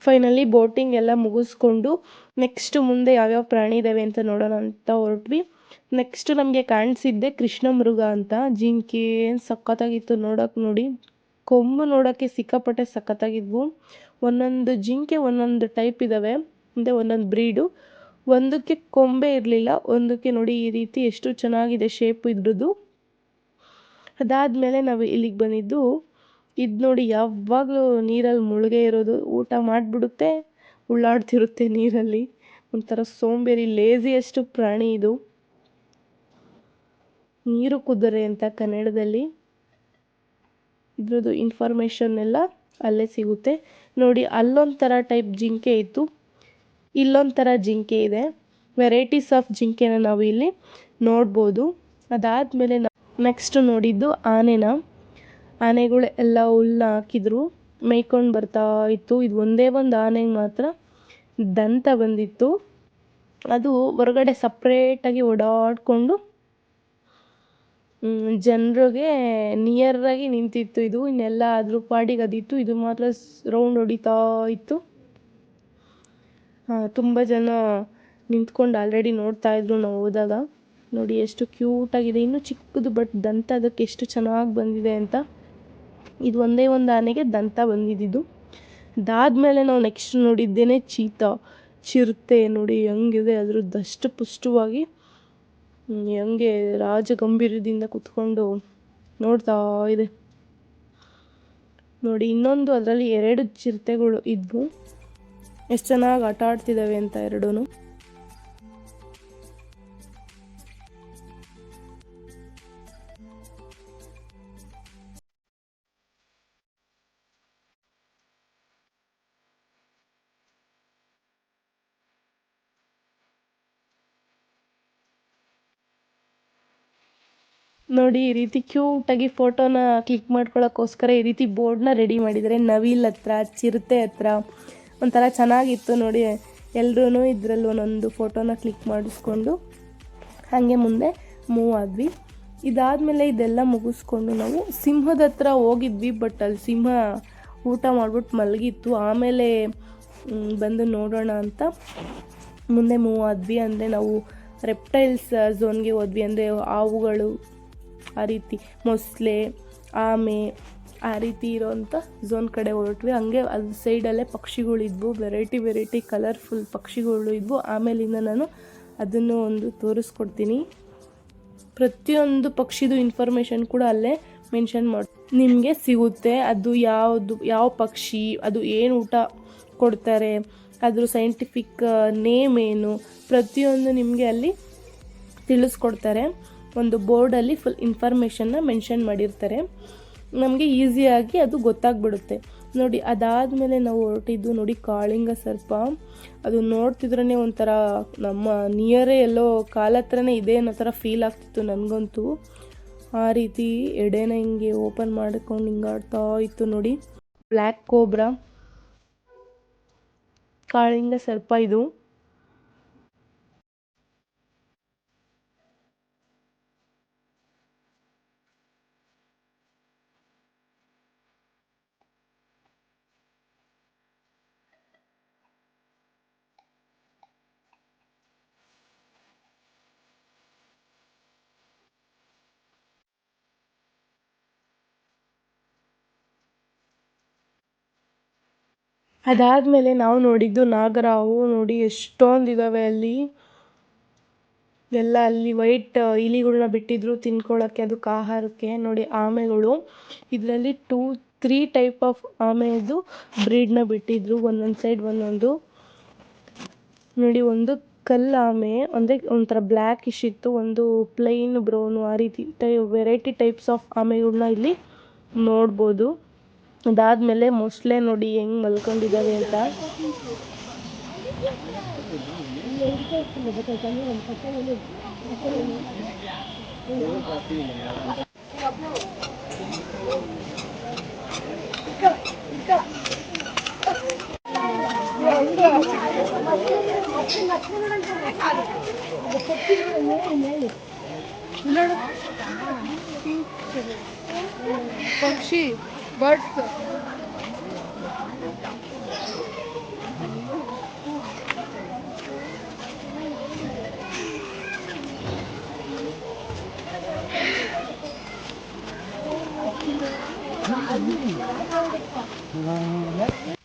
ಫೈನಲಿ ಬೋಟಿಂಗ್ ಎಲ್ಲ ಮುಗಿಸ್ಕೊಂಡು ನೆಕ್ಸ್ಟ್ ಮುಂದೆ ಯಾವ್ಯಾವ ಪ್ರಾಣಿ ಇದ್ದಾವೆ ಅಂತ ನೋಡೋಣ ಅಂತ ಹೊರಟ್ವಿ. ನೆಕ್ಸ್ಟ್ ನಮಗೆ ಕಾಣಿಸಿದ್ದೆ ಕೃಷ್ಣ ಮೃಗ ಅಂತ. ಜಿಂಕೆ ಏನು ಸಖತ್ತಾಗಿತ್ತು ನೋಡೋಕೆ ನೋಡಿ. ಕೊಂಬು ನೋಡೋಕ್ಕೆ ಸಿಕ್ಕಾಪಟ್ಟೆ ಸಖತ್ತಾಗಿದ್ವು. ಒಂದೊಂದು ಜಿಂಕೆ ಒಂದೊಂದು ಟೈಪ್ ಇದ್ದಾವೆ ಅಂದರೆ ಒಂದೊಂದು ಬ್ರೀಡು ಒಂದಕ್ಕೆ ಕೊಂಬೆ ಇರಲಿಲ್ಲ. ಒಂದಕ್ಕೆ ನೋಡಿ ಈ ರೀತಿ ಎಷ್ಟು ಚೆನ್ನಾಗಿದೆ ಶೇಪ್ ಇದ್ರದ್ದು. ಅದಾದಮೇಲೆ ನಾವು ಇಲ್ಲಿಗೆ ಬಂದಿದ್ದು ಇದು ನೋಡಿ ಯಾವಾಗಲೂ ನೀರಲ್ಲಿ ಮುಳುಗೇ ಇರೋದು. ಊಟ ಮಾಡಿಬಿಡುತ್ತೆ, ಉಳ್ಳಾಡ್ತಿರುತ್ತೆ ನೀರಲ್ಲಿ. ಒಂಥರ ಸೋಂಬೇರಿ ಲೇಸಿಯಷ್ಟು ಪ್ರಾಣಿ ಇದು. ನೀರು ಕುದುರೆ ಅಂತ ಕನ್ನಡದಲ್ಲಿ. ಇದ್ರದ್ದು ಇನ್ಫಾರ್ಮೇಷನ್ ಎಲ್ಲ ಅಲ್ಲೇ ಸಿಗುತ್ತೆ. ನೋಡಿ, ಅಲ್ಲೊಂಥರ ಟೈಪ್ ಜಿಂಕೆ ಇತ್ತು. ಇಲ್ಲೊಂಥರ ಜಿಂಕೆ ಇದೆ. ವೆರೈಟೀಸ್ ಆಫ್ ಜಿಂಕೆನ ನಾವು ಇಲ್ಲಿ ನೋಡ್ಬೋದು. ಅದಾದಮೇಲೆ ನೆಕ್ಸ್ಟ್ ನೋಡಿದ್ದು ಆನೆನ. ಆನೆಗಳು ಎಲ್ಲ ಹುಲ್ಲು ಹಾಕಿದ್ರು. ಮೇಯ್ಕೊಂಡು ಬರ್ತಾ ಇತ್ತು. ಇದು ಒಂದೇ ಒಂದು ಆನೆಗೆ ಮಾತ್ರ ದಂತ ಬಂದಿತ್ತು. ಅದು ಹೊರಗಡೆ ಸಪ್ರೇಟಾಗಿ ಓಡಾಡಿಕೊಂಡು ಜನರಿಗೆ ನಿಯರಾಗಿ ನಿಂತಿತ್ತು ಇದು. ಇನ್ನೆಲ್ಲ ಅದ್ರ ಪಾಡಿಗೆ ಅದಿತ್ತು ಇದು ಮಾತ್ರ ರೌಂಡ್ ಹೊಡಿತಾ ಇತ್ತು. ತುಂಬ ಜನ ನಿಂತ್ಕೊಂಡು ಆಲ್ರೆಡಿ ನೋಡ್ತಾ ಇದ್ರು ನಾವು ಹೋದಾಗ. ನೋಡಿ, ಎಷ್ಟು ಕ್ಯೂಟಾಗಿದೆ ಇನ್ನೂ ಚಿಕ್ಕದು ಬಟ್ ದಂತ ಅದಕ್ಕೆ ಎಷ್ಟು ಚೆನ್ನಾಗಿ ಬಂದಿದೆ ಅಂತ. ಇದು ಒಂದೇ ಒಂದು ಆನೆಗೆ ದಂತ ಬಂದಿದ್ದು. ಅದಾದಮೇಲೆ ನಾವು ನೆಕ್ಸ್ಟ್ ನೋಡಿದ್ದೇನೆ ಚೀತಾ. ಚಿರತೆ ನೋಡಿ ಹೆಂಗಿದೆ ಅದ್ರ ದಷ್ಟ ಪುಷ್ಟವಾಗಿ. ಹೆಂಗೆ ರಾಜ ಗಂಭೀರದಿಂದ ಕುತ್ಕೊಂಡು ನೋಡ್ತಾ ಇದೆ. ನೋಡಿ, ಇನ್ನೊಂದು ಅದರಲ್ಲಿ ಎರಡು ಚಿರತೆಗಳು ಇದ್ವು ಎಷ್ಟು ಚೆನ್ನಾಗಿ ಆಟ ಆಡ್ತಿದ್ದಾವೆ ಅಂತ ಎರಡೂ ನೋಡಿ ಈ ರೀತಿ ಕ್ಯೂಟಾಗಿ ಫೋಟೋನ ಕ್ಲಿಕ್ ಮಾಡ್ಕೊಳ್ಳೋಕ್ಕೋಸ್ಕರ ಈ ರೀತಿ ಬೋರ್ಡ್ನ ರೆಡಿ ಮಾಡಿದ್ದಾರೆ. ನವಿಲ್ ಹತ್ರ, ಚಿರತೆ ಹತ್ರ. ಒಂಥರ ಚೆನ್ನಾಗಿತ್ತು ನೋಡಿ. ಎಲ್ಲರೂ ಇದರಲ್ಲಿ ಒಂದೊಂದು ಫೋಟೋನ ಕ್ಲಿಕ್ ಮಾಡಿಸ್ಕೊಂಡು ಹಾಗೆ ಮುಂದೆ ಮೂವ್ ಆದ್ವಿ. ಇದಾದಮೇಲೆ ಇದೆಲ್ಲ ಮುಗಿಸ್ಕೊಂಡು ನಾವು ಸಿಂಹದ ಹತ್ರ ಹೋಗಿದ್ವಿ, ಬಟ್ ಅಲ್ಲಿ ಸಿಂಹ ಊಟ ಮಾಡ್ಬಿಟ್ಟು ಮಲಗಿತ್ತು. ಆಮೇಲೆ ಬಂದು ನೋಡೋಣ ಅಂತ ಮುಂದೆ ಮೂವ್ ಆದ್ವಿ. ಅಂದರೆ ನಾವು ರೆಪ್ಟೈಲ್ಸ್ ಝೋನ್ಗೆ ಹೋದ್ವಿ. ಅಂದರೆ ಹಾವುಗಳು ಆ ರೀತಿ ಮೊಸಳೆ ಆಮೆ ಆ ರೀತಿ ಇರೋವಂಥ ಝೋನ್ ಕಡೆ ಹೊರಟ್ವಿ. ಹಂಗೆ ಅದು ಸೈಡಲ್ಲೇ ಪಕ್ಷಿಗಳಿದ್ವು ವೆರೈಟಿ ವೆರೈಟಿ ಕಲರ್ಫುಲ್ ಪಕ್ಷಿಗಳು ಇದ್ವು. ಆಮೇಲಿಂದ ನಾನು ಅದನ್ನು ಒಂದು ತೋರಿಸ್ಕೊಡ್ತೀನಿ. ಪ್ರತಿಯೊಂದು ಪಕ್ಷಿದು ಇನ್ಫಾರ್ಮೇಷನ್ ಕೂಡ ಅಲ್ಲೇ ಮೆನ್ಷನ್ ಮಾಡಿ, ನಿಮಗೆ ಸಿಗುತ್ತೆ. ಅದು ಯಾವುದು, ಯಾವ ಪಕ್ಷಿ, ಅದು ಏನು ಊಟ ಕೊಡ್ತಾರೆ, ಅದ್ರ ಸೈಂಟಿಫಿಕ್ ನೇಮ್ ಏನು ಪ್ರತಿಯೊಂದು ನಿಮಗೆ ಅಲ್ಲಿ ತಿಳಿಸ್ಕೊಡ್ತಾರೆ. ಒಂದು ಬೋರ್ಡಲ್ಲಿ ಫುಲ್ ಇನ್ಫಾರ್ಮೇಷನ್ನ ಮೆನ್ಷನ್ ಮಾಡಿರ್ತಾರೆ. ನಮಗೆ ಈಸಿಯಾಗಿ ಅದು ಗೊತ್ತಾಗ್ಬಿಡುತ್ತೆ. ನೋಡಿ, ಅದಾದಮೇಲೆ ನಾವು ಹೊರಟಿದ್ದು ನೋಡಿ, ಕಾಳಿಂಗ ಸರ್ಪ. ಅದು ನೋಡ್ತಿದ್ರೇ ಒಂಥರ ನಮ್ಮ ನಿಯರೇ ಎಲ್ಲೋ ಕಾಲ ಹತ್ರನೇ ಇದೆ ಅನ್ನೋ ಥರ ಫೀಲ್ ಆಗ್ತಿತ್ತು ನನಗಂತೂ. ಆ ರೀತಿ ಎಡೆನ ಹಿಂಗೆ ಓಪನ್ ಮಾಡ್ಕೊಂಡು ಹಿಂಗಾಡ್ತಾ ಇತ್ತು ನೋಡಿ. ಬ್ಲ್ಯಾಕ್ ಕೋಬ್ರಾ ಕಾಳಿಂಗ ಸರ್ಪ ಇದು. ಅದಾದಮೇಲೆ ನಾವು ನೋಡಿದ್ದು ನಾಗರಾವು ನೋಡಿ ಎಷ್ಟೊಂದು ಇದ್ದಾವೆ ಅಲ್ಲಿ. ಎಲ್ಲ ಅಲ್ಲಿ ವೈಟ್ ಇಲಿಗಳನ್ನ ಬಿಟ್ಟಿದ್ರು ತಿನ್ಕೊಳ್ಳೋಕ್ಕೆ ಅದಕ್ಕೆ ಆಹಾರಕ್ಕೆ. ನೋಡಿ ಆಮೆಗಳು. ಇದರಲ್ಲಿ ಟೂ ತ್ರೀ ಟೈಪ್ ಆಫ್ ಆಮೆದು ಬ್ರೀಡ್ನ ಬಿಟ್ಟಿದ್ರು, ಒಂದೊಂದು ಸೈಡ್ ಒಂದೊಂದು. ನೋಡಿ, ಒಂದು ಕಲ್ಲು ಆಮೆ, ಅಂದರೆ ಒಂಥರ ಬ್ಲ್ಯಾಕಿಶ್ ಇತ್ತು, ಒಂದು ಪ್ಲೈನ್ ಬ್ರೌನು ಆ ರೀತಿ, ಟೈ ವೆರೈಟಿ ಟೈಪ್ಸ್ ಆಫ್ ಆಮೆಗಳನ್ನ ಇಲ್ಲಿ ನೋಡ್ಬೋದು. ಅದಾದಮೇಲೆ ಮೊಸಳೆ ನೋಡಿ ಹೆಂಗೆ ಮಲ್ಕೊಂಡಿದ್ದಾವೆ ಅಂತ. ಪಕ್ಷಿ. But Thank you.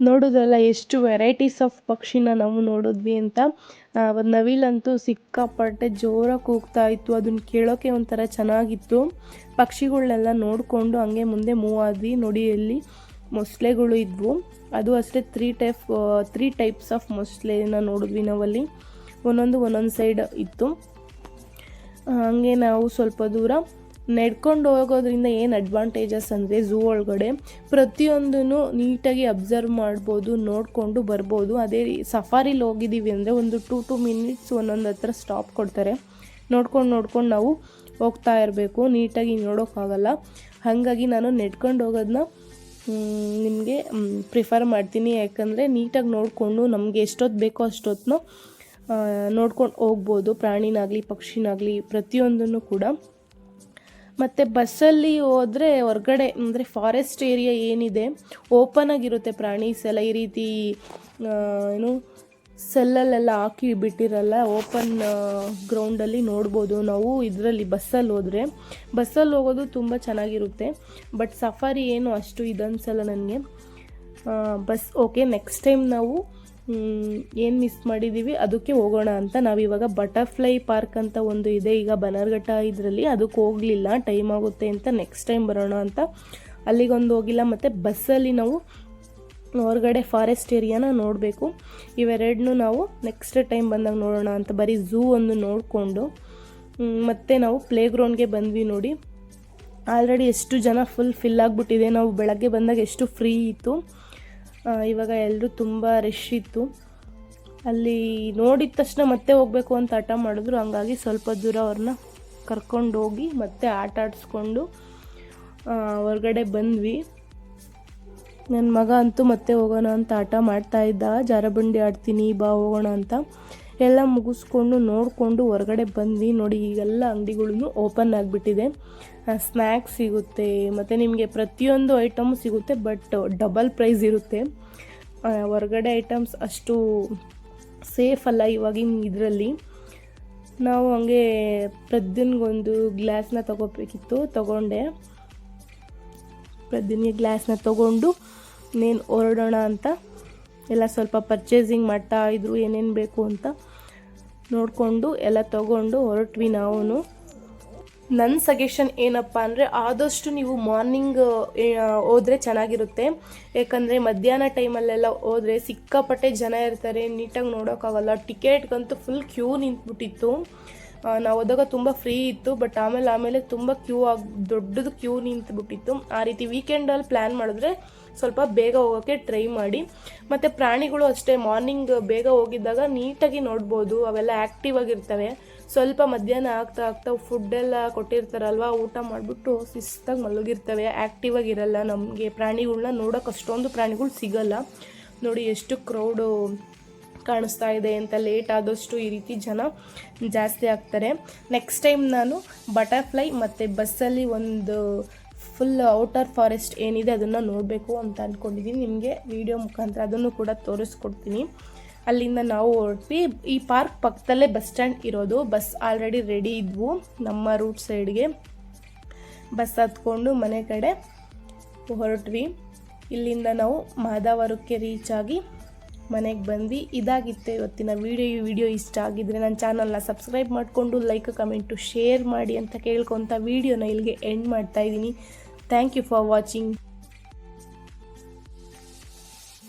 ನೋಡೋದಲ್ಲ ಎಷ್ಟು ವೆರೈಟೀಸ್ ಆಫ್ ಪಕ್ಷಿನ ನಾವು ನೋಡಿದ್ವಿ ಅಂತ. ನವಿಲಂತೂ ಸಿಕ್ಕಾಪಟ್ಟೆ ಜೋರಾಗಿ ಕೂಗ್ತಾ ಇತ್ತು. ಅದನ್ನ ಕೇಳೋಕ್ಕೆ ಒಂಥರ ಚೆನ್ನಾಗಿತ್ತು. ಪಕ್ಷಿಗಳನ್ನೆಲ್ಲ ನೋಡಿಕೊಂಡು ಹಂಗೆ ಮುಂದೆ ಮೂವ್ ಆದ್ವಿ. ನೋಡಿ ಇಲ್ಲಿ ಮೊಸಳೆಗಳು ಇದ್ವು. ಅದು ಅಷ್ಟೇ three type three types of ಮೊಸಳೆನ ನೋಡಿದ್ವಿ ನಾವಲ್ಲಿ. ಒಂದೊಂದು ಒಂದೊಂದು ಸೈಡ್ ಇತ್ತು. ಹಾಗೆ ನಾವು ಸ್ವಲ್ಪ ದೂರ ನಡ್ಕೊಂಡು ಹೋಗೋದ್ರಿಂದ ಏನು ಅಡ್ವಾಂಟೇಜಸ್ ಅಂದರೆ ಝೂ ಒಳಗಡೆ ಪ್ರತಿಯೊಂದನ್ನು ನೀಟಾಗಿ ಅಬ್ಸರ್ವ್ ಮಾಡ್ಬೋದು, ನೋಡಿಕೊಂಡು ಬರ್ಬೋದು. ಅದೇ ಸಫಾರಿಲಿ ಹೋಗಿದ್ದೀವಿ ಅಂದರೆ ಒಂದು ಟೂ ಟು ಮಿನಿಟ್ಸ್ ಒಂದೊಂದು ಹತ್ರ ಸ್ಟಾಪ್ ಕೊಡ್ತಾರೆ. ನೋಡ್ಕೊಂಡು ನೋಡ್ಕೊಂಡು ನಾವು ಹೋಗ್ತಾ ಇರಬೇಕು. ನೀಟಾಗಿ ನೋಡೋಕ್ಕಾಗಲ್ಲ. ಹಾಗಾಗಿ ನಾನು ನೆಡ್ಕೊಂಡು ಹೋಗೋದನ್ನ ನಿಮಗೆ ಪ್ರಿಫರ್ ಮಾಡ್ತೀನಿ. ಯಾಕಂದರೆ ನೀಟಾಗಿ ನೋಡಿಕೊಂಡು ನಮಗೆ ಎಷ್ಟೊತ್ತು ಬೇಕೋ ಅಷ್ಟೊತ್ತನ್ನ ನೋಡ್ಕೊಂಡು ಹೋಗ್ಬೋದು. ಪ್ರಾಣಿನಾಗಲಿ, ಪಕ್ಷಿನಾಗಲಿ, ಪ್ರತಿಯೊಂದನ್ನು ಕೂಡ. ಮತ್ತು ಬಸ್ಸಲ್ಲಿ ಹೋದರೆ ಹೊರಗಡೆ, ಅಂದರೆ ಫಾರೆಸ್ಟ್ ಏರಿಯಾ ಏನಿದೆ ಓಪನ್ ಆಗಿರುತ್ತೆ ಪ್ರಾಣೀಸ್ ಎಲ್ಲ ಈ ರೀತಿ ಏನು, ಸೆಲ್ಲಲ್ಲೆಲ್ಲ ಹಾಕಿ ಬಿಟ್ಟಿರಲ್ಲ ಓಪನ್ ಗ್ರೌಂಡಲ್ಲಿ ನೋಡ್ಬೋದು. ನಾವು ಇದರಲ್ಲಿ ಬಸ್ಸಲ್ಲಿ ಹೋದರೆ, ಬಸ್ಸಲ್ಲಿ ಹೋಗೋದು ತುಂಬ ಚೆನ್ನಾಗಿರುತ್ತೆ. ಬಟ್ ಸಫಾರಿ ಏನು ಅಷ್ಟು ಇದನ್ಸಲ್ಲ ನನಗೆ. ಬಸ್ ಓಕೆ ನೆಕ್ಸ್ಟ್ ಟೈಮ್ ನಾವು ಏನು ಮಿಸ್ ಮಾಡಿದ್ದೀವಿ ಅದಕ್ಕೆ ಹೋಗೋಣ ಅಂತ. ನಾವಿವಾಗ ಬಟರ್ಫ್ಲೈ ಪಾರ್ಕ್ ಅಂತ ಒಂದು ಇದೆ. ಈಗ ಬನರ್ಘಟ್ಟ ಇದರಲ್ಲಿ ಅದಕ್ಕೆ ಹೋಗಲಿಲ್ಲ. ಟೈಮ್ ಆಗುತ್ತೆ ಅಂತ ನೆಕ್ಸ್ಟ್ ಟೈಮ್ ಬರೋಣ ಅಂತ. ಅಲ್ಲಿಗೊಂದು ಹೋಗಿಲ್ಲ. ಮತ್ತು ಬಸ್ಸಲ್ಲಿ ನಾವು ಹೊರಗಡೆ ಫಾರೆಸ್ಟ್ ಏರಿಯಾನ ನೋಡಬೇಕು. ಇವೆರಡನ್ನೂ ನಾವು ನೆಕ್ಸ್ಟ್ ಟೈಮ್ ಬಂದಾಗ ನೋಡೋಣ ಅಂತ. ಬರೀ ಝೂ ಒಂದು ನೋಡಿಕೊಂಡು. ಮತ್ತು ನಾವು ಪ್ಲೇ ಗ್ರೌಂಡ್ಗೆ ಬಂದ್ವಿ ನೋಡಿ. ಆಲ್ರೆಡಿ ಎಷ್ಟು ಜನ ಫುಲ್ ಫಿಲ್ ಆಗಿಬಿಟ್ಟಿದೆ. ನಾವು ಬೆಳಗ್ಗೆ ಬಂದಾಗ ಎಷ್ಟು ಫ್ರೀ ಇತ್ತು. ಇವಾಗ ಎಲ್ಲರೂ ತುಂಬ ರಶ್ ಇತ್ತು. ಅಲ್ಲಿ ನೋಡಿದ ತಕ್ಷಣ ಮತ್ತೆ ಹೋಗಬೇಕು ಅಂತ ಆಟ ಮಾಡಿದ್ರು. ಹಂಗಾಗಿ ಸ್ವಲ್ಪ ದೂರ ಅವ್ರನ್ನ ಕರ್ಕೊಂಡು ಹೋಗಿ ಮತ್ತೆ ಆಟ ಆಡಿಸ್ಕೊಂಡು ಹೊರಗಡೆ ಬಂದ್ವಿ. ನನ್ನ ಮಗ ಅಂತೂ ಮತ್ತೆ ಹೋಗೋಣ ಅಂತ ಆಟ ಮಾಡ್ತಾ ಇದ್ದ. ಜಾರಬಂಡಿ ಆಡ್ತೀನಿ, ಬಾ ಹೋಗೋಣ ಅಂತ ಎಲ್ಲ ಮುಗಿಸ್ಕೊಂಡು ನೋಡಿಕೊಂಡು ಹೊರಗಡೆ ಬಂದ್ವಿ. ನೋಡಿ ಈಗೆಲ್ಲ ಅಂಗಡಿಗಳು ಓಪನ್ ಆಗಿಬಿಟ್ಟಿದೆ. ಸ್ನ್ಯಾಕ್ಸ್ ಸಿಗುತ್ತೆ, ಮತ್ತು ನಿಮಗೆ ಪ್ರತಿಯೊಂದು ಐಟಮ್ ಸಿಗುತ್ತೆ ಬಟ್ ಡಬಲ್ ಪ್ರೈಸ್ ಇರುತ್ತೆ. ಹೊರಗಡೆ ಐಟಮ್ಸ್ ಅಷ್ಟು ಸೇಫ್ ಅಲ್ಲ ಇವಾಗಿನ ಇದರಲ್ಲಿ. ನಾವು ಹಂಗೆ ಪ್ರದ್ಯುನ್ಗೊಂದು ಗ್ಲಾಸ್ನ ತಗೋಬೇಕಿತ್ತು, ತಗೊಂಡೆ. ಪ್ರದ್ಯುನ್ಗೆ ಗ್ಲಾಸ್ನ ತಗೊಂಡು ಇನ್ನೇನು ಹೊರಡೋಣ ಅಂತ. ಎಲ್ಲ ಸ್ವಲ್ಪ ಪರ್ಚೇಸಿಂಗ್ ಮಾಡ್ತಾ ಇದ್ರು, ಏನೇನು ಬೇಕು ಅಂತ ನೋಡಿಕೊಂಡು ಎಲ್ಲ ತಗೊಂಡು ಹೊರಟ್ವಿ ನಾವು ನನ್ನ ಸಜೆಷನ್ ಏನಪ್ಪ ಅಂದರೆ ಆದಷ್ಟು ನೀವು ಮಾರ್ನಿಂಗ್ ಹೋದರೆ ಚೆನ್ನಾಗಿರುತ್ತೆ. ಯಾಕಂದರೆ ಮಧ್ಯಾಹ್ನ ಟೈಮಲ್ಲೆಲ್ಲ ಹೋದರೆ ಸಿಕ್ಕಾಪಟ್ಟೆ ಜನ ಇರ್ತಾರೆ, ನೀಟಾಗಿ ನೋಡೋಕ್ಕಾಗಲ್ಲ. ಟಿಕೆಟ್ಗಂತೂ ಫುಲ್ ಕ್ಯೂ ನಿಂತ್ಬಿಟ್ಟಿತ್ತು. ನಾವು ಹೋದಾಗ ತುಂಬ ಫ್ರೀ ಇತ್ತು ಬಟ್ ಆಮೇಲೆ ಆಮೇಲೆ ತುಂಬ ಕ್ಯೂ ಆಗಿ, ದೊಡ್ಡದು ಕ್ಯೂ ನಿಂತುಬಿಟ್ಟಿತ್ತು. ಆ ರೀತಿ ವೀಕೆಂಡಲ್ಲಿ ಪ್ಲ್ಯಾನ್ ಮಾಡಿದ್ರೆ ಸ್ವಲ್ಪ ಬೇಗ ಹೋಗೋಕ್ಕೆ ಟ್ರೈ ಮಾಡಿ. ಮತ್ತು ಪ್ರಾಣಿಗಳು ಅಷ್ಟೇ ಮಾರ್ನಿಂಗ್ ಬೇಗ ಹೋಗಿದ್ದಾಗ ನೀಟಾಗಿ ನೋಡ್ಬೋದು, ಅವೆಲ್ಲ ಆ್ಯಕ್ಟಿವ್ ಆಗಿರ್ತವೆ. ಸ್ವಲ್ಪ ಮಧ್ಯಾಹ್ನ ಆಗ್ತಾ ಆಗ್ತಾ ಫುಡ್ಡೆಲ್ಲ ಕೊಟ್ಟಿರ್ತಾರಲ್ವ, ಊಟ ಮಾಡಿಬಿಟ್ಟು ಶಿಸ್ತಾಗಿ ಮಲಗಿರ್ತವೆ ಆ್ಯಕ್ಟಿವ್ ಆಗಿರಲ್ಲ ನಮಗೆ. ಪ್ರಾಣಿಗಳನ್ನ ನೋಡೋಕೆ ಅಷ್ಟೊಂದು ಪ್ರಾಣಿಗಳು ಸಿಗಲ್ಲ. ನೋಡಿ ಎಷ್ಟು ಕ್ರೌಡು ಕಾಣಿಸ್ತಾ ಇದೆ ಅಂತ ಲೇಟ್ ಆದಷ್ಟು ಈ ರೀತಿ ಜನ ಜಾಸ್ತಿ ಆಗ್ತಾರೆ. ನೆಕ್ಸ್ಟ್ ಟೈಮ್ ನಾನು ಬಟರ್ಫ್ಲೈ ಮತ್ತು ಬಸ್ಸಲ್ಲಿ ಒಂದು ಫುಲ್ ಔಟರ್ ಫಾರೆಸ್ಟ್ ಏನಿದೆ ಅದನ್ನು ನೋಡಬೇಕು ಅಂತ ಅಂದ್ಕೊಂಡಿದ್ದೀನಿ ನಿಮಗೆ ವಿಡಿಯೋ ಮುಖಾಂತರ ಅದನ್ನು ಕೂಡ ತೋರಿಸ್ಕೊಡ್ತೀನಿ. ಅಲ್ಲಿಂದ ನಾವು ಹೊರಟ್ವಿ. ಈ ಪಾರ್ಕ್ ಪಕ್ಕದಲ್ಲೇ ಬಸ್ ಸ್ಟ್ಯಾಂಡ್ ಇರೋದು. ಬಸ್ ಆಲ್ರೆಡಿ ರೆಡಿ ಇದ್ವು. ನಮ್ಮ ರೂಟ್ ಸೈಡ್ಗೆ ಬಸ್ ಹತ್ಕೊಂಡು ಮನೆ ಕಡೆ ಹೊರಟ್ವಿ. ಇಲ್ಲಿಂದ ನಾವು ಮಾದಾವರಕ್ಕೆ ರೀಚ್ ಆಗಿ ಮನೆಗೆ ಬಂದ್ವಿ. ಇದಾಗಿತ್ತು ಇವತ್ತಿನ ವಿಡಿಯೋ ಈ ವಿಡಿಯೋ ಇಷ್ಟ ಆಗಿದ್ರೆ ನನ್ನ ಚಾನಲ್ನ ಸಬ್ಸ್ಕ್ರೈಬ್ ಮಾಡಿಕೊಂಡು ಲೈಕ್ ಕಮೆಂಟು ಶೇರ್ ಮಾಡಿ ಅಂತ ಕೇಳ್ಕೊತ ವಿಡಿಯೋನ ಇಲ್ಲಿಗೆ ಎಂಡ್ ಮಾಡ್ತಾ ಇದ್ದೀನಿ. Thank you for watching